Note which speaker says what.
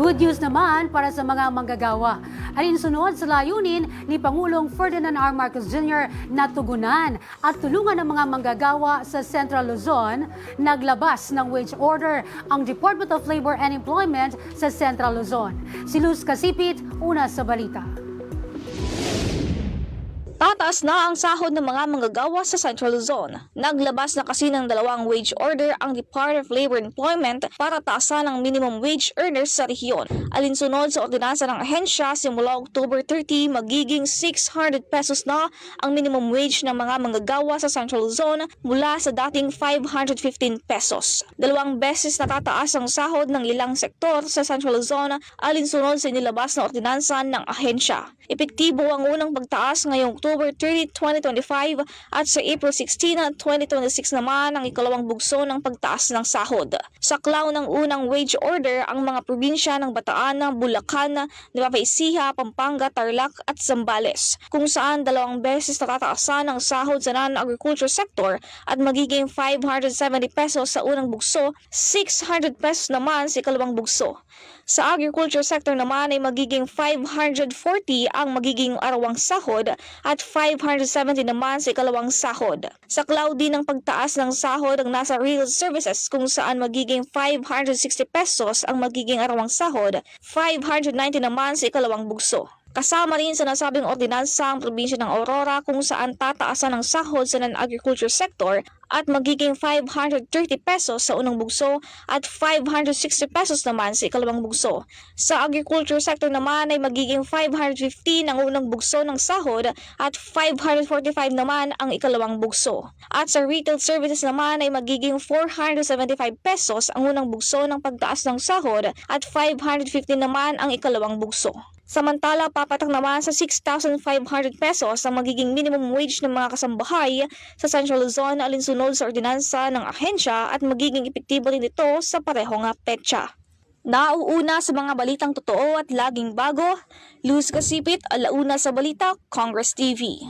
Speaker 1: Good news naman para sa mga manggagawa. Alinsunod sa layunin ni Pangulong Ferdinand R. Marcos Jr. na tugunan at tulungan ng mga manggagawa sa Central Luzon, naglabas ng wage order ang Department of Labor and Employment sa Central Luzon. Si Luz Kasipit, una sa balita.
Speaker 2: Tataas na ang sahod ng mga manggagawa sa Central Luzon. Naglabas na kasi ng dalawang wage order ang Department of Labor and Employment para taasan ang minimum wage earners sa rehiyon. Alinsunod sa ordinansa ng ahensya, simula October 30, magiging 600 pesos na ang minimum wage ng mga manggagawa sa Central Luzon mula sa dating 515 pesos. Dalawang beses natataas ang sahod ng ilang sektor sa Central Luzon alinsunod sa inilabas na ordinansa ng ahensya. Epektibo ang unang pagtaas ngayong October 30, 2025 at sa April 16, 2026 naman ang ikalawang bugso ng pagtaas ng sahod. Saklaw ng unang wage order ang mga probinsya ng Bataan, Bulacan, Nueva Pampanga, Tarlac at Zambales kung saan dalawang beses natataasan ang sahod sa non-agriculture sector at magiging 570 pesos sa unang bugso, 600 pesos naman sa ikalawang bugso. Sa agriculture sector naman ay magiging 540 ang magiging arawang sahod at 570 naman sa ikalawang sahod. Sa cloud din ng pagtaas ng sahod ang nasa real services kung saan magiging 560 pesos ang magiging arawang sahod, 590 naman sa ikalawang bugso. Kasama rin sa nasabing ordinansa ang probinsya ng Aurora kung saan tataasan ang sahod sa non-agriculture sector at magiging 530 pesos sa unang bugso at 560 pesos naman sa ikalawang bugso. Sa agriculture sector naman ay magiging 515 ang unang bugso ng sahod at 545 naman ang ikalawang bugso. At sa retail services naman ay magiging 475 pesos ang unang bugso ng pagtaas ng sahod at 550 naman ang ikalawang bugso. Samantala, papatak naman sa 6,500 pesos ang magiging minimum wage ng mga kasambahay sa Central Luzon alinsunod sa ordinansa ng ahensya at magiging epektibo rin ito sa parehong petsa. Nauuna sa mga balitang totoo at laging bago, Luz Kasipit, alauna sa balita, Congress TV.